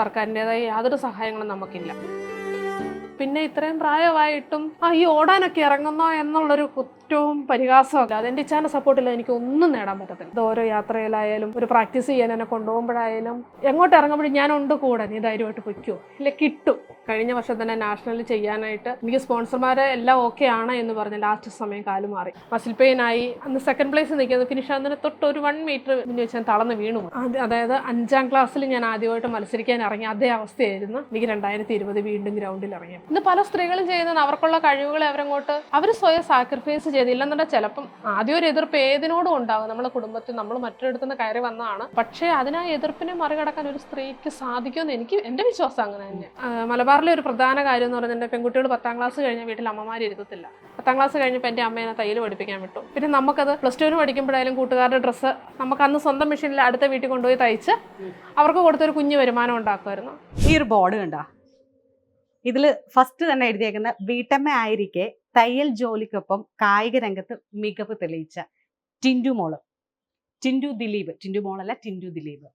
സർക്കാരിന്റെതായ യാതൊരു സഹായങ്ങളും നമുക്കില്ല. പിന്നെ ഇത്രയും പ്രായമായിട്ടും ആ ഈ ഓടാനൊക്കെ ഇറങ്ങുന്നോ? എന്നുള്ളൊരു കുറ്റവും പരിഹാസവും അതെന്റെ ഇച്ഛാന്റെ സപ്പോർട്ടില്ല എനിക്ക് ഒന്നും നേടാൻ പറ്റത്തില്ല. ഇത് ഓരോ യാത്രയിലായാലും ഒരു പ്രാക്ടീസ് ചെയ്യാൻ എന്നെ കൊണ്ടുപോകുമ്പോഴായാലും എങ്ങോട്ട് ഇറങ്ങുമ്പോഴും ഞാനുണ്ട് കൂടെ. നീ ധൈര്യമായിട്ട് പൊയ്ക്കോ. ഇല്ല കിട്ടും. കഴിഞ്ഞ വർഷം തന്നെ നാഷണലിൽ ചെയ്യാനായിട്ട് എനിക്ക് സ്പോൺസർമാരെ എല്ലാം ഓക്കെ ആണ് എന്ന് പറഞ്ഞ് ലാസ്റ്റ് സമയം കാൽ മാറി. മസിൽ പെയിൻ ആയി അന്ന് സെക്കൻഡ് പ്ലേസ് നിൽക്കുന്നത് ഫിനിഷ് ആകുന്നതിന് തൊട്ട് ഒരു വൺ മീറ്റർ മുന്നിൽ വെച്ച് ഞാൻ തളർന്ന് വീണു. അതായത് അഞ്ചാം ക്ലാസ്സിൽ ഞാൻ ആദ്യമായിട്ട് മത്സരിക്കാൻ ഇറങ്ങി അതേ അവസ്ഥയായിരുന്നു. എനിക്ക് രണ്ടായിരത്തി ഇരുപത് വീണ്ടും ഗ്രൗണ്ടിൽ ഇറങ്ങി. ഇന്ന് പല സ്ത്രീകളും ചെയ്യുന്നത് അവർക്കുള്ള കഴിവുകളെ അവരങ്ങോട്ട് അവർ സ്വയം സാക്രിഫൈസ് ചെയ്തില്ലെന്നുണ്ടെങ്കിൽ ചിലപ്പം ആദ്യം ഒരു എതിർപ്പ് ഏതിനോടും ഉണ്ടാകും നമ്മുടെ കുടുംബത്തിൽ നമ്മൾ മറ്റൊരിടത്തുനിന്ന് കയറി വന്നതാണ്. പക്ഷേ അതിനാ എതിർപ്പിനെ മറികടക്കാൻ ഒരു സ്ത്രീക്ക് സാധിക്കുമെന്ന് എനിക്ക് എന്റെ വിശ്വാസം അങ്ങനെ തന്നെ. ആ, മലബാറിലെ ഒരു പ്രധാന കാര്യം എന്ന് പറഞ്ഞാൽ എന്റെ പെൺകുട്ടികൾ പത്താം ക്ലാസ് കഴിഞ്ഞ വീട്ടിൽ അമ്മമാർ ഇരുത്തത്തില്ല. പത്താം ക്ലാസ് കഴിഞ്ഞപ്പോൾ എന്റെ അമ്മേനെ തയ്യൽ പഠിപ്പിക്കാൻ വിട്ടു. പിന്നെ നമുക്കത് പ്ലസ് ടുവിന് പഠിക്കുമ്പോഴായാലും കൂട്ടുകാരുടെ ഡ്രസ്സ് നമുക്ക് അന്ന് സ്വന്തം മെഷീനിൽ അടുത്ത വീട്ടിൽ കൊണ്ടുപോയി തയ്ച്ച് അവർക്ക് കൊടുത്തൊരു കുഞ്ഞു വരുമാനം ഉണ്ടാക്കുമായിരുന്നു. ഈ ഒരു ബോർഡ് കണ്ട? ഇതിൽ ഫസ്റ്റ് തന്നെ എഴുതിയേക്കുന്ന വീട്ടമ്മ ആയിരിക്കെ തയ്യൽ ജോലിക്കൊപ്പം കായിക രംഗത്ത് മികവ് തെളിയിച്ച ടിൻഡു മോൾ. ടിൻഡു ദിലീപ്. ടിൻഡു മോളല്ല ടിൻഡു ദിലീപ്.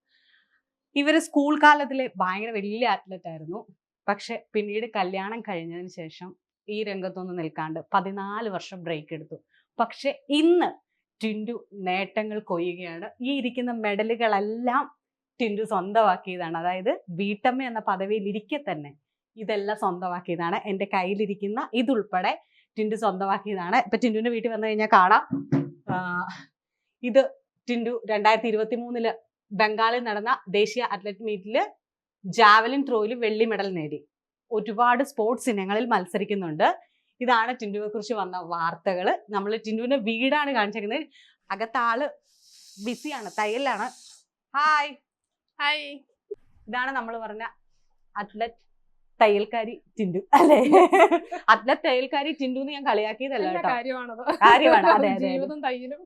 ഇവർ സ്കൂൾ കാലത്തിലെ ഭയങ്കര വലിയ അത്ലറ്റ് ആയിരുന്നു. പക്ഷെ പിന്നീട് കല്യാണം കഴിഞ്ഞതിന് ശേഷം ഈ രംഗത്തൊന്നും നിൽക്കാണ്ട് പതിനാല് വർഷം ബ്രേക്ക് എടുത്തു. പക്ഷെ ഇന്ന് ടിൻഡു നേട്ടങ്ങൾ കൊയ്യുകയാണ്. ഈ ഇരിക്കുന്ന മെഡലുകളെല്ലാം ടിൻഡു സ്വന്തമാക്കിയതാണ്. അതായത് വീട്ടമ്മ എന്ന പദവിയിൽ ഇരിക്കെ തന്നെ ഇതെല്ലാം സ്വന്തമാക്കിയതാണ്. എന്റെ കയ്യിലിരിക്കുന്ന ഇതുൾപ്പെടെ ടിൻഡു സ്വന്തമാക്കിയതാണ്. ഇപ്പൊ ടിൻഡുവിന്റെ വീട്ടിൽ വന്നു കഴിഞ്ഞാൽ കാണാം. ഇത് ടിൻഡു രണ്ടായിരത്തി ഇരുപത്തി മൂന്നിൽ ബംഗാളിൽ നടന്ന ദേശീയ അത്ലറ്റ് മീറ്റിൽ ജാവലിൻ ത്രോയിൽ വെള്ളി മെഡൽ നേടി. ഒരുപാട് സ്പോർട്സ് ഇനങ്ങളിൽ മത്സരിക്കുന്നുണ്ട്. ഇതാണ് ടിൻഡുവിനെ കുറിച്ച് വന്ന വാർത്തകൾ നമ്മൾ ടിൻഡുവിന്റെ വീടാണ് കാണിച്ചിരിക്കുന്നത് അകത്താൾ ബിസിയാണ് തയ്യലാണ് ഹായ്. ഹായ്. ഇതാണ് നമ്മൾ പറഞ്ഞ അത്ലറ്റ് തയ്യൽക്കാരി ടിൻഡു അല്ലെ? അത്ലറ്റ് തയ്യൽക്കാരി ടിൻഡു എന്ന് ഞാൻ കളിയാക്കിയതല്ല കാര്യമാണ്, അതെ. ജീവിതം തയ്യലും.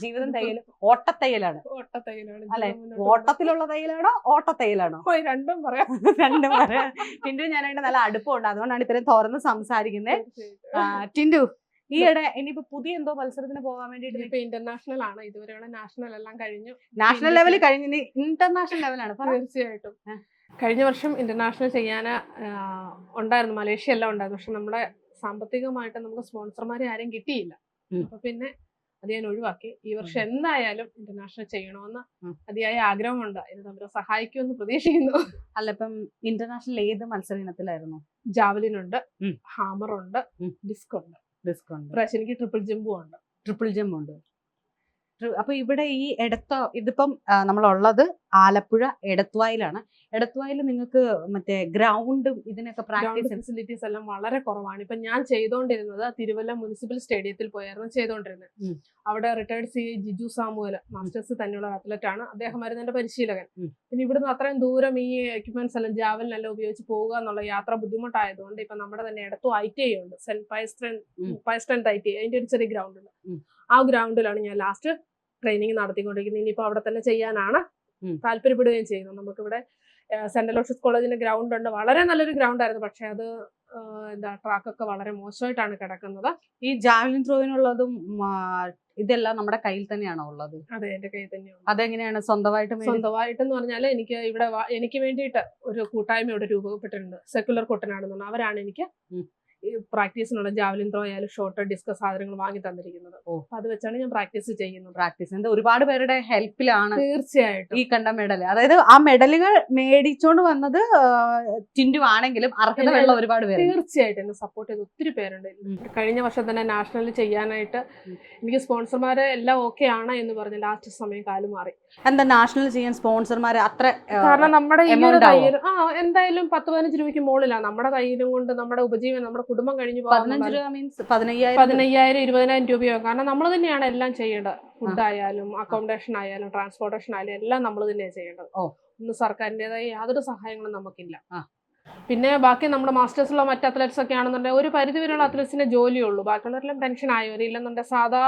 ജീവിതം തയ്യലും ഓട്ടത്തയ്യലാണ്. ഓട്ടത്തയ്യലാണ് അല്ലെ? ഓട്ടത്തിലുള്ള തയ്യലാണോ? ഓട്ടത്തയ്യലാണോ? രണ്ടും പറയാം. രണ്ടും പറയാം. ടിൻഡു ഞാനായിട്ട് നല്ല അടുപ്പമുണ്ട്. അതുകൊണ്ടാണ് ഇത്രയും തുറന്ന് സംസാരിക്കുന്നത്. ടിൻഡു ഈയിടെ ഇനിയിപ്പോ പുതിയ എന്തോ മത്സരത്തിന് പോകാൻ വേണ്ടിട്ട് ഇപ്പൊ ഇന്റർനാഷണൽ ആണ്. ഇതുവരെയുള്ള നാഷണൽ എല്ലാം കഴിഞ്ഞു. നാഷണൽ ലെവലിൽ കഴിഞ്ഞു ഇന്റർനാഷണൽ ലെവലാണ്. തീർച്ചയായിട്ടും. കഴിഞ്ഞ വർഷം ഇന്റർനാഷണൽ ചെയ്യാൻ ഉണ്ടായിരുന്നു. മലേഷ്യ എല്ലാം ഉണ്ടായിരുന്നു. പക്ഷെ നമ്മുടെ സാമ്പത്തികമായിട്ട് നമുക്ക് സ്പോൺസർമാരെ ആരും കിട്ടിയില്ല. അപ്പൊ പിന്നെ അത് ഞാൻ ഒഴിവാക്കി. ഈ വർഷം എന്തായാലും ഇന്റർനാഷണൽ ചെയ്യണമെന്ന്. അതിയായ ആഗ്രഹമുണ്ട്. എന്നെ തമ്മിൽ സഹായിക്കുമെന്ന് പ്രതീക്ഷിക്കുന്നു. അല്ല ഇപ്പം ഇന്റർനാഷണൽ ഏത് മത്സര ഇനത്തിലായിരുന്നു ജാവലിൻ ഉണ്ട് ഹാമർ ഉണ്ട് ഡിസ്ക് ഉണ്ട് ഡിസ്ക് ഉണ്ട് പ്രാവശ്യം എനിക്ക് ട്രിപ്പിൾ ജമ്പും ഉണ്ട്. ട്രിപ്പിൾ ജമ്പ് ഉണ്ട്. അപ്പൊ ഇവിടെ ഈ എടത്വ ഇതിപ്പം നമ്മൾ നമ്മളുള്ളത് ആലപ്പുഴ എടത്വായിലാണ് എടത്വായിൽ നിങ്ങൾക്ക് മറ്റേ ഗ്രൗണ്ടും ഇതിനൊക്കെ പ്രാക്ടീസ് ഫെസിലിറ്റീസ് എല്ലാം വളരെ കുറവാണ്. ഇപ്പൊ ഞാൻ ചെയ്തുകൊണ്ടിരുന്നത് തിരുവല്ല മുനിസിപ്പൽ സ്റ്റേഡിയത്തിൽ പോയായിരുന്നു ചെയ്തുകൊണ്ടിരുന്നത് അവിടെ retired C Jiju Samuel masters തന്നെയുള്ള അത്ലറ്റ് ആണ് അദ്ദേഹമായിരുന്നു എന്റെ പരിശീലകൻ പിന്നെ ഇവിടുന്ന് അത്രയും ദൂരം ഈ എക്യുപ്മെന്റ്സ് എല്ലാം ജാവലിനെല്ലാം ഉപയോഗിച്ച് പോവുക എന്നുള്ള യാത്ര ബുദ്ധിമുട്ടായതുകൊണ്ട് ഇപ്പൊ നമ്മുടെ തന്നെ ഇടത്തും ഐ ടി ഐ ഉണ്ട് സെന്റ് പയസ്ട്രൻ ഉം. പയസ്ട്രൻ ഐ ടി ഐ അതിന്റെ ഒരു ചെറിയ ഗ്രൗണ്ട് ഉണ്ട്. ആ ഗ്രൗണ്ടിലാണ് ഞാൻ ലാസ്റ്റ് ട്രെയിനിങ് നടത്തിക്കൊണ്ടിരിക്കുന്നത്. ഇനിയിപ്പോ അവിടെ തന്നെ ചെയ്യാനാണ്. താല്പര്യപ്പെടുകയും ചെയ്യുന്നത്. നമുക്കിവിടെ സെൻട്രൽ ഓഷസ് കോളേജിന്റെ ഗ്രൗണ്ട് ഉണ്ട്. വളരെ നല്ലൊരു ഗ്രൗണ്ട് ആയിരുന്നു. പക്ഷെ അത് എന്താ ട്രാക്കൊക്കെ വളരെ മോശമായിട്ടാണ് കിടക്കുന്നത്. ഈ ജാവലിൻ ത്രോയിനുള്ളതും ഇതെല്ലാം നമ്മുടെ കയ്യിൽ തന്നെയാണോ ഉള്ളത്? അതെ എന്റെ കയ്യിൽ തന്നെയാണ് അതെങ്ങനെയാണ്? സ്വന്തമായിട്ട് സ്വന്തമായിട്ട് എന്ന് പറഞ്ഞാൽ എനിക്ക് ഇവിടെ എനിക്ക് വേണ്ടിയിട്ട് ഒരു കൂട്ടായ്മ ഇവിടെ രൂപപ്പെട്ടിട്ടുണ്ട്. സെക്കുലർ കുട്ടനാടെന്ന് അവരാണ് എനിക്ക് പ്രാക്ടീസിനുള്ള ജാവലിൻ ത്രോ ആയാലും ഷോർട്ട് ഡിസ്കസ് സാധനങ്ങൾ വാങ്ങി തന്നിരിക്കുന്നത്. അപ്പൊ അത് വെച്ചാണ് ഞാൻ പ്രാക്ടീസ് ചെയ്യുന്നത്. പ്രാക്ടീസ് എന്താ ഒരുപാട് പേരുടെ ഹെൽപ്പിലാണ് തീർച്ചയായിട്ടും. ഈ കണ്ട മെഡൽ അതായത് ആ മെഡലുകൾ മേടിച്ചോണ്ട് വന്നത് ടിൻഡു ആണെങ്കിലും അർഹതയുള്ള ഒരുപാട് പേര് തീർച്ചയായിട്ടും എന്നെ സപ്പോർട്ട് ചെയ്ത് ഒത്തിരി പേരുണ്ട്. കഴിഞ്ഞ വർഷം തന്നെ നാഷണലിൽ ചെയ്യാനായിട്ട്. എനിക്ക് സ്പോൺസർമാരെ എല്ലാം ഓക്കെ ആണ് എന്ന് പറഞ്ഞ് ലാസ്റ്റ് സമയം കാലം മാറി. എന്താ നാഷണൽ ചെയ്യാൻ സ്പോൺസർമാരെ അത്ര കാരണം നമ്മുടെ ഈ ഒരു തയ്യൽ ആ എന്തായാലും പത്ത് പതിനഞ്ച് രൂപയ്ക്ക് മുകളിലാണ്. നമ്മുടെ തയ്യലും കൊണ്ട് നമ്മുടെ ഉപജീവനം നമ്മുടെ കുടുംബം കഴിഞ്ഞു പതിനഞ്ച് രൂപ മീൻസ് പതിനയ്യായിരം പതിനയ്യായിരം ഇരുപതിനായിരം രൂപയോ കാരണം നമ്മൾ തന്നെയാണ് എല്ലാം ചെയ്യേണ്ടത്. ഫുഡ് ആയാലും അക്കോമഡേഷൻ ആയാലും ട്രാൻസ്പോർട്ടേഷൻ ആയാലും എല്ലാം നമ്മൾ തന്നെയാണ് ചെയ്യേണ്ടത്. ഒന്നും സർക്കാരിന്റെതായ യാതൊരു സഹായങ്ങളും നമുക്കില്ല. പിന്നെ ബാക്കി നമ്മുടെ മാസ്റ്റേഴ്സുള്ള മറ്റ് അത്ലറ്റ്സ് ഒക്കെ ആണെന്നുണ്ടെങ്കിൽ ഒരു പരിധി വരെയുള്ള അത്ലറ്റ്സിന് ജോലിയുള്ളൂ. ബാക്കിയുള്ളവരെല്ലാം പെൻഷൻ ആയവർ ഇല്ലെന്നുണ്ടെങ്കിൽ സാധാ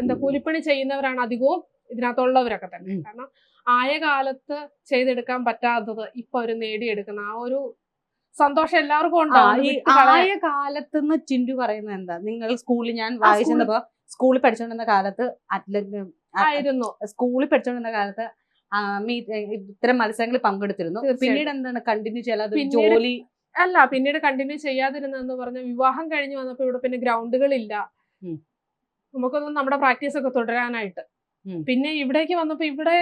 എന്താ കൂലിപ്പണി ചെയ്യുന്നവരാണ് അധികവും ഇതിനകത്തുള്ളവരൊക്കെ തന്നെ. കാരണം ആയ കാലത്ത് ചെയ്തെടുക്കാൻ പറ്റാത്തത് ഇപ്പൊ അവർ നേടിയെടുക്കുന്ന ആ ഒരു സന്തോഷം എല്ലാവർക്കും ഉണ്ടാവും ഈ ആയ കാലത്തുനിന്ന് ടിൻഡു പറയുന്നത് എന്താ? നിങ്ങൾ സ്കൂളിൽ ഞാൻ വായിച്ചപ്പോ സ്കൂളിൽ പഠിച്ചോണ്ടിരുന്ന കാലത്ത് അത്ലറ്റ് ആയിരുന്നു. സ്കൂളിൽ പഠിച്ചോണ്ടിരുന്ന കാലത്ത് ഇത്തരം മത്സരങ്ങളിൽ പങ്കെടുത്തിരുന്നു. പിന്നീട് എന്താണ്? കണ്ടിന്യൂ ചെയ്യാതെ ജോലി? അല്ല പിന്നീട് കണ്ടിന്യൂ ചെയ്യാതിരുന്നെന്ന് പറഞ്ഞ വിവാഹം കഴിഞ്ഞു വന്നപ്പോ ഇവിടെ പിന്നെ ഗ്രൗണ്ടുകളില്ല. നമുക്കൊന്നും നമ്മുടെ പ്രാക്ടീസ് ഒക്കെ തുടരാനായിട്ട്. പിന്നെ ഇവിടേക്ക് വന്നപ്പോ ഇവിടെ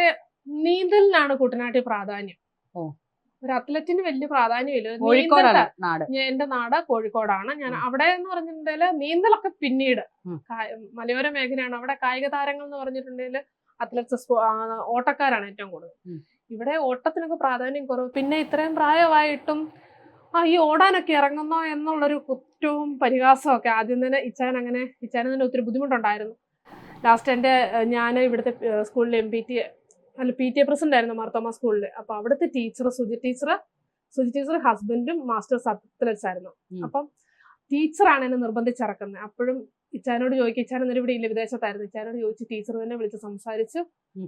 നീന്തലിനാണ് കുട്ടനാട്ടിൽ പ്രാധാന്യം. ഒരു അത്ലറ്റിന് വലിയ പ്രാധാന്യമില്ല. കോഴിക്കോടാണ് നാട്. എന്റെ നാട് കോഴിക്കോടാണ്. ഞാൻ അവിടെ എന്ന് പറഞ്ഞിട്ടുണ്ടെങ്കിൽ നീന്തലൊക്കെ പിന്നീട്. മലയോര മേഖലയാണ്. അവിടെ കായിക താരങ്ങൾ എന്ന് പറഞ്ഞിട്ടുണ്ടെങ്കിൽ അത്ലറ്റ്സ് ഓട്ടക്കാരാണ് ഏറ്റവും കൂടുതൽ. ഇവിടെ ഓട്ടത്തിനൊക്കെ പ്രാധാന്യം കുറവ്. പിന്നെ ഇത്രയും പ്രായമായിട്ടും ആ ഈ ഓടാനൊക്കെ ഇറങ്ങുന്നോ എന്നുള്ളൊരു കുറ്റവും പരിഹാസവും ഒക്കെ ആദ്യം തന്നെ ഇച്ചാൻ അങ്ങനെ ഇച്ചാൻ തന്നെ ഒത്തിരി ബുദ്ധിമുട്ടുണ്ടായിരുന്നു. ലാസ്റ്റ് എന്റെ ഞാൻ ഇവിടുത്തെ സ്കൂളിൽ എം പി ടി അല്ല പി ടി എ പ്രസിഡന്റ് ആയിരുന്നു മാർത്തോമ സ്കൂളിൽ അപ്പൊ അവിടുത്തെ teacher Suji teacher Suji teacher ഹസ്ബൻഡും മാസ്റ്റർ അത്ലറ്റ്സ് ആയിരുന്നു. അപ്പം ടീച്ചറാണ് എന്നെ നിർബന്ധിച്ചിറക്കുന്നത്. അപ്പോഴും ഇച്ചാനോട് ചോദിക്കും ഇച്ചാൻ എന്നൊരു ഇവിടെ ഇല്ല വിദേശത്തായിരുന്നു? ഇച്ചാനോട് ചോദിച്ച് ടീച്ചർ തന്നെ വിളിച്ച് സംസാരിച്ചു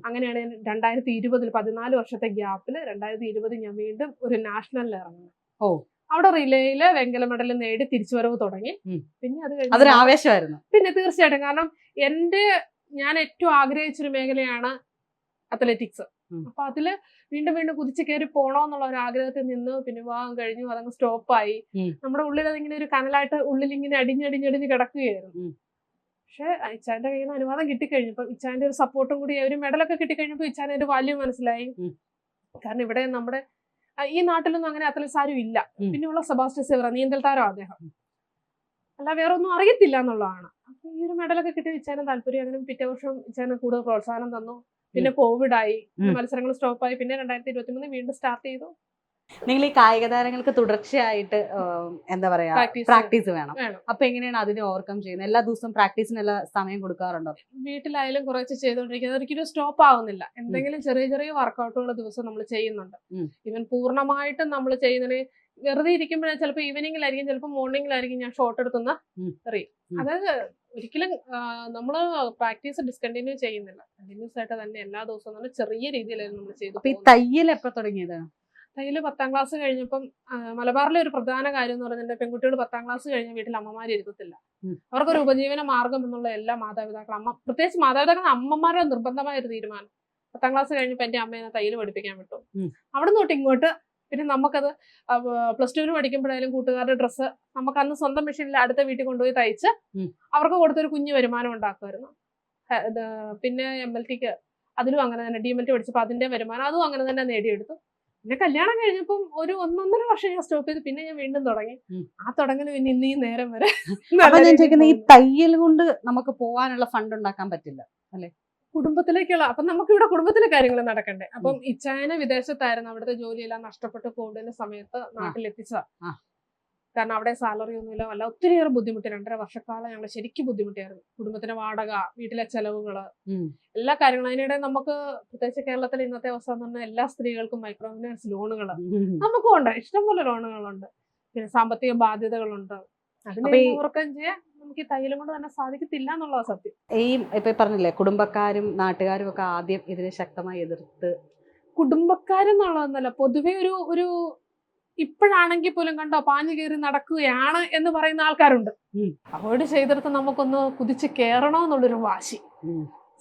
അങ്ങനെയാണ് ഞാൻ രണ്ടായിരത്തി ഇരുപതിൽ പതിനാല് വർഷത്തെ ഗ്യാപ്പിൽ രണ്ടായിരത്തി ഇരുപതിൽ ഞാൻ വീണ്ടും ഒരു നാഷണലിൽ ഇറങ്ങുന്നത് ഓ. അവിടെ റിലേയിൽ വെങ്കല മെഡൽ നേടി തിരിച്ചുവരവ് തുടങ്ങി. പിന്നെ അത് കഴിഞ്ഞ് ആവേശമായിരുന്നു. പിന്നെ തീർച്ചയായിട്ടും. കാരണം എന്റെ ഞാൻ ഏറ്റവും ആഗ്രഹിച്ചൊരു മേഖലയാണ് അത്ലറ്റിക്സ്. അപ്പൊ അതിൽ വീണ്ടും വീണ്ടും കുതിച്ചു കയറി പോണോന്നുള്ള ഒരു ആഗ്രഹത്തിൽ നിന്ന് പിന്നെ വിവാഹം കഴിഞ്ഞു അതങ്ങ് സ്റ്റോപ്പായി. നമ്മുടെ ഉള്ളിൽ അതിങ്ങനെ ഒരു കനലായിട്ട് ഉള്ളിൽ ഇങ്ങനെ അടിഞ്ഞടിഞ്ഞടിഞ്ഞ് കിടക്കുകയായിരുന്നു. പക്ഷെ ഇച്ചാന്റെ കയ്യിൽ നിന്ന് അനുവാദം കിട്ടിക്കഴിഞ്ഞപ്പോ ഇച്ചാന്റെ ഒരു സപ്പോർട്ടും കൂടി ഒരു മെഡലൊക്കെ കിട്ടിക്കഴിഞ്ഞപ്പോ ഇച്ചാന്റെ ഒരു വാല്യൂ മനസ്സിലായി. കാരണം ഇവിടെ നമ്മുടെ ഈ നാട്ടിലൊന്നും അങ്ങനെ അത്ലറ്റ്സ് ആരും ഇല്ല. പിന്നെയുള്ള സെബാസ്റ്റ്യൻ സെവറ നീന്തൽ താരം അദ്ദേഹം. അല്ല വേറെ ഒന്നും അറിയത്തില്ല എന്നുള്ളതാണ്. അപ്പൊ ഈ ഒരു മെഡലൊക്കെ കിട്ടി ഇച്ചാനും താല്പര്യം. അങ്ങനെ പിറ്റേ വർഷം ഇച്ചാന് കൂടുതൽ പ്രോത്സാഹനം തന്നു. പിന്നെ കോവിഡ് ആയി മത്സരങ്ങൾ സ്റ്റോപ്പ് ആയി പിന്നെ രണ്ടായിരത്തി ഇരുപത്തി മൂന്ന് വീണ്ടും സ്റ്റാർട്ട് ചെയ്തു. നിങ്ങൾ ഈ കായിക താരങ്ങൾക്ക് തുടർച്ചയായിട്ട് എന്താ പറയാ പ്രാക്ടീസ് വേണം. അപ്പൊ എങ്ങനെയാണ് അതിനെ ഓവർകം ചെയ്യുന്നത്? എല്ലാ ദിവസവും പ്രാക്ടീസിനെല്ലാം സമയം കൊടുക്കാറുണ്ടോ? വീട്ടിലായാലും കുറച്ച് ചെയ്തുകൊണ്ടിരിക്കുന്നത്. ഒരിക്കലും സ്റ്റോപ്പ് ആവുന്നില്ല. എന്തെങ്കിലും ചെറിയ ചെറിയ വർക്കൗട്ടുകൾ ദിവസം നമ്മൾ ചെയ്യുന്നുണ്ട്. ഇവൻ പൂർണമായിട്ടും നമ്മൾ ചെയ്യുന്നതിന് വെറുതെ ഇരിക്കുമ്പോഴേ ചിലപ്പോൾ ഈവനിങ്ങിലായിരിക്കും ചിലപ്പോൾ മോർണിംഗിലായിരിക്കും ഞാൻ ഷോർട്ട് എടുക്കുന്ന റീ അതായത് ഒരിക്കലും നമ്മൾ പ്രാക്ടീസ് ഡിസ്കണ്ടിന്യൂ ചെയ്യുന്നില്ല. കണ്ടിന്യൂസ് ആയിട്ട് തന്നെ എല്ലാ ദിവസവും നല്ല ചെറിയ രീതിയിലായിരുന്നു നമ്മൾ ചെയ്തു ഈ. തയ്യൽ എപ്പോ തുടങ്ങിയത്? തയ്യൽ പത്താം ക്ലാസ് കഴിഞ്ഞപ്പം മലബാറിലെ ഒരു പ്രധാന കാര്യം എന്ന് പറഞ്ഞാൽ പെൺകുട്ടികൾ പത്താം ക്ലാസ് കഴിഞ്ഞ വീട്ടിൽ അമ്മമാർ ഇരുത്തത്തില്ല. അവർക്കൊരു ഉപജീവന മാർഗം എന്നുള്ള എല്ലാ മാതാപിതാക്കളും അമ്മ പ്രത്യേകിച്ച് മാതാപിതാക്കൾ അമ്മമാരുടെ നിർബന്ധമായ ഒരു തീരുമാനം. പത്താം ക്ലാസ് കഴിഞ്ഞപ്പോൾ എന്റെ അമ്മയെ തയ്യൽ പഠിപ്പിക്കാൻ വിട്ടു. അവിടെ തൊട്ട് ഇങ്ങോട്ട് പിന്നെ നമുക്കത് പ്ലസ് ടുവിന് പഠിക്കുമ്പോഴായാലും കൂട്ടുകാരുടെ ഡ്രസ്സ് നമുക്ക് അന്ന് സ്വന്തം മെഷീനിൽ അടുത്ത വീട്ടിൽ കൊണ്ടുപോയി തയ്ച്ച്. അവർക്ക് കൊടുത്തൊരു കുഞ്ഞു വരുമാനം ഉണ്ടാക്കുമായിരുന്നു. പിന്നെ എം എൽ ടിക്ക് അതിലും അങ്ങനെ തന്നെ ഡി എം എൽ ടി പഠിച്ചപ്പോൾ അതിന്റെ വരുമാനം അതും അങ്ങനെ തന്നെ നേടിയെടുത്തു. പിന്നെ കല്യാണം കഴിഞ്ഞപ്പം ഒരു ഒന്നൊന്നര വർഷം ഞാൻ സ്റ്റോപ്പ് ചെയ്ത് പിന്നെ ഞാൻ വീണ്ടും തുടങ്ങി. ആ തുടങ്ങൽ പിന്നെ ഇന്ന് ഈ നേരം വരെ അപ്പൊ ഞാൻ ചോദിക്കുന്നത് ഈ തയ്യൽ കൊണ്ട് നമുക്ക് പോവാനുള്ള ഫണ്ട് ഉണ്ടാക്കാൻ പറ്റില്ല കുടുംബത്തിലേക്കുള്ള അപ്പം നമുക്ക് ഇവിടെ കുടുംബത്തിലെ കാര്യങ്ങൾ നടക്കണ്ടേ. അപ്പം ഇച്ചായന വിദേശത്തായിരുന്നു അവിടുത്തെ ജോലിയെല്ലാം നഷ്ടപ്പെട്ട് കോവിഡിന്റെ സമയത്ത് നാട്ടിലെത്തിച്ചതാ. കാരണം അവിടെ സാലറി ഒന്നുമില്ല വല്ല ഒത്തിരിയേറെ ബുദ്ധിമുട്ടി രണ്ടര വർഷക്കാലം ഞങ്ങൾ ശരിക്കും ബുദ്ധിമുട്ടിയായിരുന്നു കുടുംബത്തിന്റെ വാടക വീട്ടിലെ ചെലവുകൾ എല്ലാ കാര്യങ്ങളും. അതിനിടെ നമുക്ക് പ്രത്യേകിച്ച് കേരളത്തിലെ ഇന്നത്തെ അവസ്ഥ എന്ന് പറഞ്ഞാൽ എല്ലാ സ്ത്രീകൾക്കും മൈക്രോ ഫിനാൻസ് ലോണുകൾ നമുക്കും ഉണ്ട് ഇഷ്ടംപോലെ ലോണുകളുണ്ട്. പിന്നെ സാമ്പത്തിക ബാധ്യതകളുണ്ട്. അതിനെ അപ്പൊ ഈ- ഓവർകം ചെയ്യാൻ നമുക്ക് ഈ തയ്യലും കൊണ്ട് തന്നെ സാധിക്കത്തില്ല എന്നുള്ളതാണ് സത്യം. ഈ ഇപ്പൊ പറഞ്ഞില്ലേ കുടുംബക്കാരും നാട്ടുകാരും ഒക്കെ ആദ്യം ഇതിനെ ശക്തമായി എതിർത്ത്. കുടുംബക്കാരെന്നുള്ളതെന്നല്ല പൊതുവെ ഒരു ഒരു ഇപ്പോഴാണെങ്കിൽ പോലും കണ്ടോ പാഞ്ഞു കയറി നടക്കുകയാണ് എന്ന് പറയുന്ന ആൾക്കാരുണ്ട്. അവോയ്ഡ് ചെയ്തെടുത്ത് നമുക്കൊന്ന് കുതിച്ച് കയറണോ എന്നുള്ളൊരു വാശി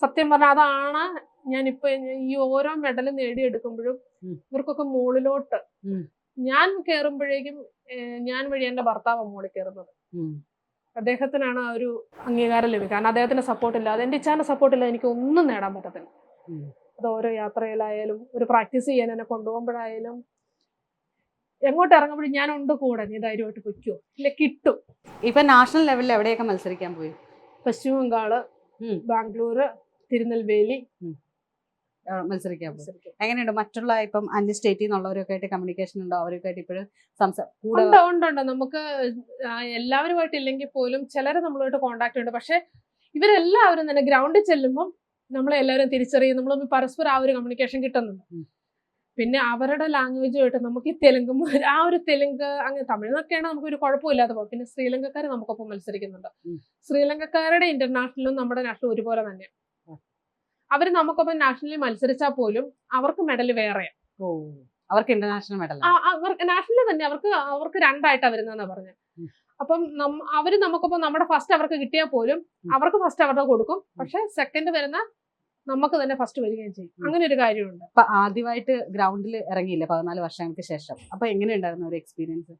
സത്യം പറഞ്ഞാൽ അതാണ് ഞാനിപ്പോ ഈ ഓരോ മെഡൽ നേടിയെടുക്കുമ്പോഴും. ഇവർക്കൊക്കെ മുകളിലോട്ട് ഞാൻ കയറുമ്പോഴേക്കും ഞാൻ വഴി എന്റെ ഭർത്താവ് മുകളിൽ കയറുന്നത്. അദ്ദേഹത്തിനാണ് ആ ഒരു അംഗീകാരം ലഭിക്കുക. കാരണം അദ്ദേഹത്തിന്റെ സപ്പോർട്ട് ഇല്ലാതെ എന്റെ ഇച്ഛാന്റെ സപ്പോർട്ട് ഇല്ലാതെ എനിക്ക് ഒന്നും നേടാൻ പറ്റത്തില്ല. അത് ഓരോ യാത്രയിലായാലും ഒരു പ്രാക്ടീസ് ചെയ്യാൻ എന്നെ കൊണ്ടുപോകുമ്പോഴായാലും എങ്ങോട്ട് ഇറങ്ങുമ്പോഴും ഞാൻ ഉണ്ട് കൂടെ. നീ ധൈര്യമായിട്ട് പൊയ്ക്കോ. ഇല്ല കിട്ടും. ഇപ്പൊ നാഷണൽ ലെവലിൽ എവിടെയൊക്കെ മത്സരിക്കാൻ പോയി? പശ്ചിമ ബംഗാൾ. ബാംഗ്ലൂര് തിരുനെൽവേലി മത്സരിക്കാൻ മത്സരിക്കും. എങ്ങനെയുണ്ട്? മറ്റുള്ള ഇപ്പം അന്യ സ്റ്റേറ്റിൽ നിന്നുള്ളവരൊക്കെ ആയിട്ട് കമ്മ്യൂണിക്കേഷൻ ഉണ്ടോ? അവരൊക്കെ ആയിട്ട് ഇപ്പോഴും സംസാരം കൂടെ ഉണ്ട് ഉണ്ട് ഉണ്ട്. നമുക്ക് എല്ലാവരുമായിട്ട് ഇല്ലെങ്കിൽ പോലും ചിലരെ നമ്മളുമായിട്ട് കോണ്ടാക്ട് ഉണ്ട്. പക്ഷെ ഇവരെല്ലാവരും തന്നെ ഗ്രൗണ്ടിൽ ചെല്ലുമ്പോൾ നമ്മളെ എല്ലാവരും തിരിച്ചറിയും. നമ്മൾ പരസ്പരം ആ ഒരു കമ്മ്യൂണിക്കേഷൻ കിട്ടുന്നുണ്ട്. പിന്നെ അവരുടെ ലാംഗ്വേജുമായിട്ട് നമുക്ക് ഈ തെലുങ്കും ആ ഒരു തെലുങ്ക് അങ്ങനെ തമിഴ്ന്നൊക്കെയാണ് നമുക്ക് ഒരു കുഴപ്പമില്ലാതെ പോകും പിന്നെ ശ്രീലങ്കക്കാർ നമുക്കൊപ്പം മത്സരിക്കുന്നുണ്ട്. ശ്രീലങ്കക്കാരുടെ ഇന്റർനാഷണലും നമ്മുടെ നാഷണലും ഒരുപോലെ തന്നെ ഉം. അവർ നമുക്കൊപ്പം നാഷണലിൽ മത്സരിച്ചാൽ പോലും അവർക്ക് മെഡൽ വേറെ. അവർക്ക് ഇന്റർനാഷണൽ മെഡൽ നാഷണലിൽ തന്നെ അവർക്ക് അവർക്ക് രണ്ടായിട്ടാ വരുന്നതെന്നാ പറഞ്ഞത്. അപ്പം അവർ നമുക്കിപ്പോ നമ്മുടെ ഫസ്റ്റ് അവർക്ക് കിട്ടിയാൽ പോലും അവർക്ക് ഫസ്റ്റ് അവരുടെ കൊടുക്കും. പക്ഷെ സെക്കൻഡ് വരുന്ന നമുക്ക് തന്നെ ഫസ്റ്റ് വരികയും ചെയ്യും. അങ്ങനെ ഒരു കാര്യമുണ്ട്. അപ്പൊ ആദ്യമായിട്ട് ഗ്രൗണ്ടിൽ ഇറങ്ങിയില്ല പതിനാല് വർഷങ്ങൾക്ക് ശേഷം? അപ്പൊ എങ്ങനെയുണ്ടായിരുന്നു ഒരു എക്സ്പീരിയൻസ്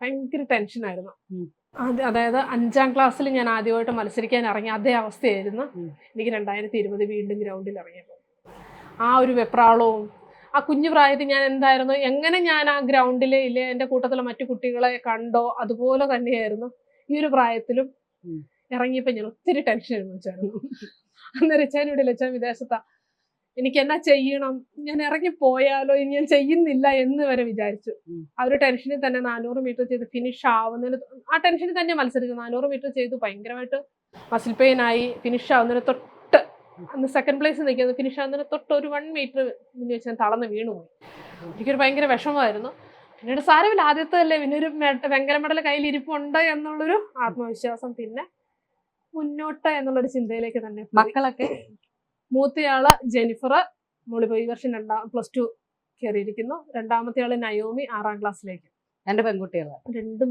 ഭയങ്കര ടെൻഷനായിരുന്നു ഉം. അത് അതായത് അഞ്ചാം ക്ലാസ്സിൽ ഞാൻ ആദ്യമായിട്ട് മത്സരിക്കാൻ ഇറങ്ങിയ അതേ അവസ്ഥയായിരുന്നു. എനിക്ക് രണ്ടായിരത്തി ഇരുപത് വീണ്ടും ഗ്രൗണ്ടിൽ ഇറങ്ങിയപ്പോൾ. ആ ഒരു വെപ്രാളവും ആ കുഞ്ഞു പ്രായത്തിൽ ഞാൻ എന്തായിരുന്നു എങ്ങനെ ഞാൻ ആ ഗ്രൗണ്ടിൽ ഇല്ലേ എന്റെ കൂട്ടത്തിലെ മറ്റു കുട്ടികളെ കണ്ടോ അതുപോലെ തന്നെയായിരുന്നു ഈ ഒരു പ്രായത്തിലും ഇറങ്ങിയപ്പോൾ ഞാൻ ഒത്തിരി ടെൻഷൻ അനുഭവിച്ചായിരുന്നു അന്നേരം ഇച്ചാൻ ഇവിടെ ഇല്ല വിദേശത്താണ് വിദേശത്താ. എനിക്ക് എന്നാ ചെയ്യണം? ഞാൻ ഇറങ്ങി പോയാലോ? ഇനി ഞാൻ ചെയ്യുന്നില്ല എന്ന് വരെ വിചാരിച്ചു. ആ ഒരു ടെൻഷനിൽ തന്നെ നാനൂറ് മീറ്റർ ചെയ്ത് ഫിനിഷ് ആവുന്നതിന് ആ ടെൻഷനിൽ തന്നെ മത്സരിച്ചു നാനൂറ് മീറ്റർ ചെയ്തു ഭയങ്കരമായിട്ട് മസിൽ പെയിൻ ആയി ഫിനിഷ് ആവുന്നതിന് തൊട്ട് അന്ന് സെക്കൻഡ് പ്ലേസ് നിൽക്കുന്നത് ഫിനിഷ് ആവുന്നതിന് തൊട്ട് ഒരു വൺ മീറ്റർ മുന്നിൽ വെച്ച് ഞാൻ തളർന്ന് വീണുപോയി എനിക്കൊരു ഭയങ്കര വിഷമമായിരുന്നു. പിന്നീട് സാരമില്ല ആദ്യത്തെ അല്ലേ? പിന്നെ ഒരു വെങ്കല മെഡൽ കയ്യിൽ ഇരിപ്പുണ്ട് എന്നുള്ളൊരു ആത്മവിശ്വാസം. പിന്നെ മുന്നോട്ട് എന്നുള്ളൊരു ചിന്തയിലേക്ക് തന്നെ. മക്കളൊക്കെ? മൂത്തയാൾ ജെനിഫർ മോളിപ്പോ ഈ വർഷം രണ്ടാം പ്ലസ് ടു കയറിയിരിക്കുന്നു രണ്ടാമത്തെ ആൾ നയോമി ആറാം ക്ലാസ്സിലേക്ക് രണ്ട് പെൺകുട്ടികൾ. രണ്ടും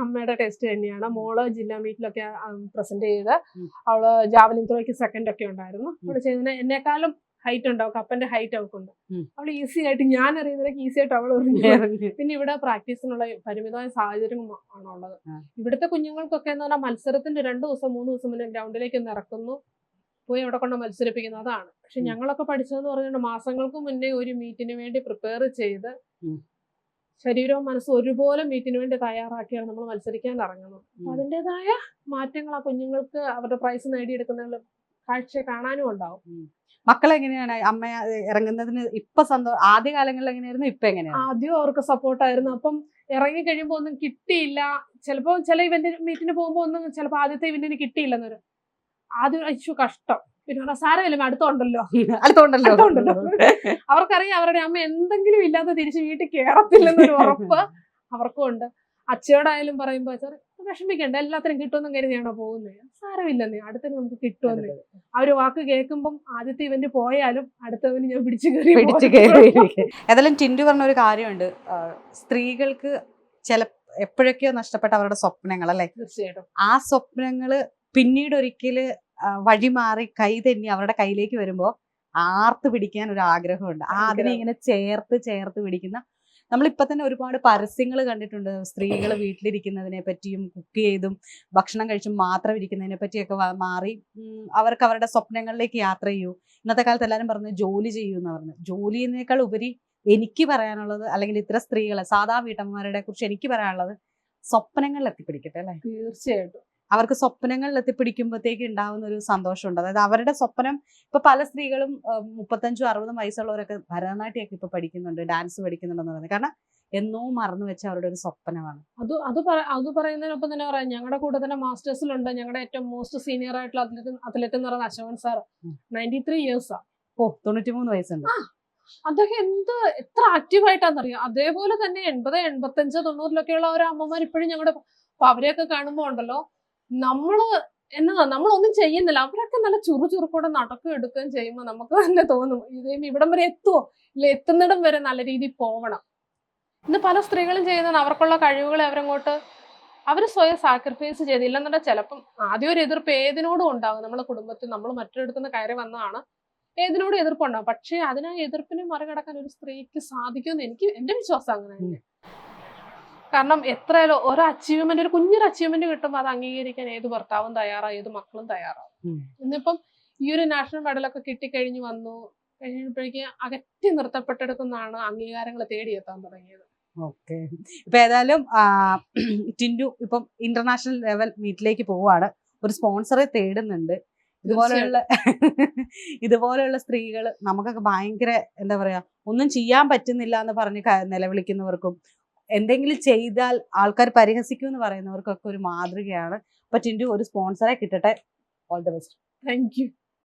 അമ്മയുടെ ടേസ്റ്റ് തന്നെയാണ്. മോൾ ജില്ലാ മീറ്റിലൊക്കെ പ്രസന്റ് ചെയ്ത്. അവൾ ജാവലിൻ ത്രോയ്ക്ക് സെക്കൻഡ് ഒക്കെ ഉണ്ടായിരുന്നു. അവൾ ചെയ്യുന്ന എന്നെക്കാളും ഹൈറ്റ് ഉണ്ടാവും കപ്പന്റെ ഹൈറ്റ് അവൾക്കുണ്ട് അവൾ ഈസി ആയിട്ട് ഞാൻ അറിയുന്നവരൊക്കെ ഈസി ആയിട്ട് അവൾ എറിഞ്ഞു പിന്നെ ഇവിടെ പ്രാക്ടീസിനുള്ള പരിമിതമായ സാഹചര്യം ആണുള്ളത്. ഇവിടുത്തെ കുഞ്ഞുങ്ങൾക്കൊക്കെ എന്ന് പറഞ്ഞാൽ മത്സരത്തിന്റെ രണ്ടു ദിവസം മൂന്ന് ദിവസം മുന്നേ ഗ്രൗണ്ടിലേക്ക് ഒന്ന് ഇറക്കുന്നു. പോയി അവിടെ കൊണ്ട് മത്സരിപ്പിക്കുന്നു. അതാണ്. പക്ഷെ ഞങ്ങളൊക്കെ പഠിച്ചതെന്ന് പറഞ്ഞാൽ മാസങ്ങൾക്ക് മുന്നേ ഒരു മീറ്റിന് വേണ്ടി പ്രിപ്പയർ ചെയ്ത് ശരീരവും മനസ്സും ഒരുപോലെ മീറ്റിന് വേണ്ടി തയ്യാറാക്കിയാണ് നമ്മൾ മത്സരിക്കാൻ ഇറങ്ങുന്നത്. അതിന്റെതായ മാറ്റങ്ങൾ ആ കുഞ്ഞുങ്ങൾക്ക് അവരുടെ പ്രൈസ് നേടിയെടുക്കുന്നതിലും കാഴ്ച കാണാനും ഉണ്ടാവും. മക്കളെങ്ങനെയാണ് അമ്മ ഇറങ്ങുന്നതിന് ഇപ്പൊ സന്തോഷം ആദ്യ കാലങ്ങളിൽ എങ്ങനെയായിരുന്നു? ഇപ്പൊ എങ്ങനെയാണ്? ആദ്യം അവർക്ക് സപ്പോർട്ടായിരുന്നു അപ്പം ഇറങ്ങി കഴിയുമ്പോൾ ഒന്നും കിട്ടിയില്ല. ചിലപ്പോൾ ചില ഇവന്റ് മീറ്റിന് പോകുമ്പോൾ ഒന്നും ചിലപ്പോൾ ആദ്യത്തെ ഇവന്റിന് കിട്ടിയില്ലെന്നൊരു ആദ്യം അയച്ചു കഷ്ടം. പിന്നെ സാരമില്ല അടുത്തുണ്ടല്ലോ. അടുത്തോണ്ടല്ലോ. അടുത്തോണ്ടല്ലോ. അവർക്കറിയാം അവരുടെ അമ്മ എന്തെങ്കിലും ഇല്ലാതെ തിരിച്ച് വീട്ടിൽ കയറത്തില്ലെന്നൊരു ഉറപ്പ് അവർക്കും ഉണ്ട്. അച്ഛയോടായാലും പറയുമ്പോൾ സാർ വിഷമിക്കണ്ട എല്ലാത്തിനും കിട്ടുമെന്നും കരുതിയാണോ പോകുന്നത്? സാരമില്ലെന്നേ അടുത്തതിന് നമുക്ക് കിട്ടുമെന്ന്. ആ ഒരു വാക്ക് കേൾക്കുമ്പം ആദ്യത്തെ ഇവന്റ് പോയാലും അടുത്തവന് ഞാൻ പിടിച്ചു കയറി പിടിച്ചു. കയറി ഏതായാലും ടിൻഡു പറഞ്ഞ ഒരു കാര്യമുണ്ട്. സ്ത്രീകൾക്ക് ചില എപ്പോഴൊക്കെയോ നഷ്ടപ്പെട്ട അവരുടെ സ്വപ്നങ്ങൾ അല്ലെ? തീർച്ചയായിട്ടും. ആ സ്വപ്നങ്ങൾ പിന്നീട് ഒരിക്കൽ വഴി വഴിമാറി കൈ തെന്നി അവരുടെ കയ്യിലേക്ക് വരുമ്പോൾ ആർത്ത് പിടിക്കാൻ ഒരു ആഗ്രഹമുണ്ട് ആ അതിനെ ഇങ്ങനെ ചേർത്ത് ചേർത്ത് പിടിക്കുന്ന നമ്മളിപ്പോൾ തന്നെ ഒരുപാട് പരസ്യങ്ങൾ കണ്ടിട്ടുണ്ട്. സ്ത്രീകൾ വീട്ടിലിരിക്കുന്നതിനെ പറ്റിയും കുക്ക് ചെയ്തും ഭക്ഷണം കഴിച്ചും മാത്രം ഇരിക്കുന്നതിനെ പറ്റിയൊക്കെ മാറി അവർക്ക് അവരുടെ സ്വപ്നങ്ങളിലേക്ക് യാത്ര ചെയ്യൂ. ഇന്നത്തെ കാലത്ത് എല്ലാവരും പറഞ്ഞു ജോലി ചെയ്യൂ എന്ന് പറഞ്ഞു. ജോലിയേക്കാൾ ഉപരി എനിക്ക് പറയാനുള്ളത് അല്ലെങ്കിൽ ഇത്ര സ്ത്രീകളെ സാധാ വീട്ടമ്മമാരുടെ കുറിച്ച് എനിക്ക് പറയാനുള്ളത് സ്വപ്നങ്ങളിൽ എത്തിപ്പിടിക്കട്ടെ അല്ലേ? തീർച്ചയായിട്ടും. അവർക്ക് സ്വപ്നങ്ങളിൽ എത്തിപ്പിടിക്കുമ്പോഴത്തേക്ക് ഉണ്ടാവുന്ന ഒരു സന്തോഷമുണ്ട്. അതായത് അവരുടെ സ്വപ്നം ഇപ്പൊ പല സ്ത്രീകളും മുപ്പത്തഞ്ചും അറുപതും വയസ്സുള്ളവരൊക്കെ ഭരതനാട്യമൊക്കെ ഇപ്പൊ പഠിക്കുന്നുണ്ട് ഡാൻസ് പഠിക്കുന്നുണ്ടെന്ന് പറയുന്നത്. കാരണം എന്നോ മറന്നു വെച്ച അവരുടെ ഒരു സ്വപ്നമാണ്. അത് അത് അത് പറയുന്നതിനൊപ്പം തന്നെ പറയാം ഞങ്ങളുടെ കൂടെ തന്നെ മാസ്റ്റേഴ്സിലുണ്ട്. ഞങ്ങളുടെ ഏറ്റവും മോസ്റ്റ് സീനിയർ ആയിട്ടുള്ള അത്ലറ്റ് അത്ലറ്റ് എന്ന് പറയുന്ന അശോകൻ സാർ. നയന്റി ത്രീ ഇയേഴ്സാ. ഓ തൊണ്ണൂറ്റിമൂന്ന് വയസ്സുണ്ട്. അദ്ദേഹം എന്ത് എത്ര ആക്റ്റീവ് ആയിട്ടാണെന്നറിയാം അതേപോലെ തന്നെ എൺപത് എൺപത്തഞ്ച് തൊണ്ണൂറിലൊക്കെയുള്ള ഒരു അമ്മമാർ ഇപ്പോഴും ഞങ്ങളുടെ അപ്പൊ അവരെയൊക്കെ കാണുമ്പോൾ ഉണ്ടല്ലോ നമ്മൾ എന്നതാ നമ്മളൊന്നും ചെയ്യുന്നില്ല. അവരൊക്കെ നല്ല ചുറു ചുറുക്കൂടെ നടക്കുകയും എടുക്കുകയും ചെയ്യുമ്പോൾ നമുക്ക് തന്നെ തോന്നും ഇത് ഇവിടം വരെ എത്തുമോ ഇല്ല എത്തുന്നിടം വരെ നല്ല രീതിയിൽ പോവണം. ഇന്ന് പല സ്ത്രീകളും ചെയ്യുന്നത് അവർക്കുള്ള കഴിവുകളെ അവരങ്ങോട്ട് അവർ സ്വയം സാക്രിഫൈസ് ചെയ്തില്ലെന്നുണ്ടെങ്കിൽ ചിലപ്പം ആദ്യം ഒരു എതിർപ്പ് ഏതിനോടും ഉണ്ടാകും നമ്മുടെ കുടുംബത്തിൽ നമ്മൾ മറ്റൊരിടത്തുനിന്ന് കയറി വന്നതാണ്. ഏതിനോടും എതിർപ്പുണ്ടാകും പക്ഷേ അതിനാ എതിർപ്പിനെ മറികടക്കാൻ ഒരു സ്ത്രീക്ക് സാധിക്കുമെന്ന് എനിക്ക് എന്റെ വിശ്വാസം അങ്ങനെ തന്നെ കാരണം എത്രയോ ഒരു അച്ചീവ്മെന്റ് ഒരു കുഞ്ഞൊരു അച്ചീവ്മെന്റ് കിട്ടുമ്പോൾ അത് അംഗീകരിക്കാൻ ഏത് ഭർത്താവും തയ്യാറാവും ഏത് മക്കളും തയ്യാറാവും ഇന്നിപ്പം ഈ ഒരു നാഷണൽ മെഡലൊക്കെ കിട്ടിക്കഴിഞ്ഞു വന്നു കഴിഞ്ഞപ്പോഴേക്ക് അകറ്റി നിർത്തപ്പെട്ടെടുക്കുന്നതാണ് അംഗീകാരങ്ങൾ തേടിയെത്താൻ തുടങ്ങിയത്. ഓക്കെ. ഇപ്പൊ ഏതായാലും ടിൻഡു ഇപ്പം ഇന്റർനാഷണൽ ലെവൽ മീറ്റിലേക്ക് പോവാണ്. ഒരു സ്പോൺസറെ തേടുന്നുണ്ട്. ഇതുപോലെയുള്ള ഇതുപോലെയുള്ള സ്ത്രീകൾ നമുക്കൊക്കെ ഭയങ്കര എന്താ പറയാ ഒന്നും ചെയ്യാൻ പറ്റുന്നില്ല എന്ന് പറഞ്ഞ് നിലവിളിക്കുന്നവർക്കും എന്തെങ്കിലും ചെയ്താൽ ആൾക്കാർ പരിഹസിക്കും എന്ന് പറയുന്നവർക്കൊക്കെ ഒരു മാതൃകയാണ്. അപ്പൊ ടിൻഡു ഒരു സ്പോൺസറെ കിട്ടട്ടെ. All the best thank you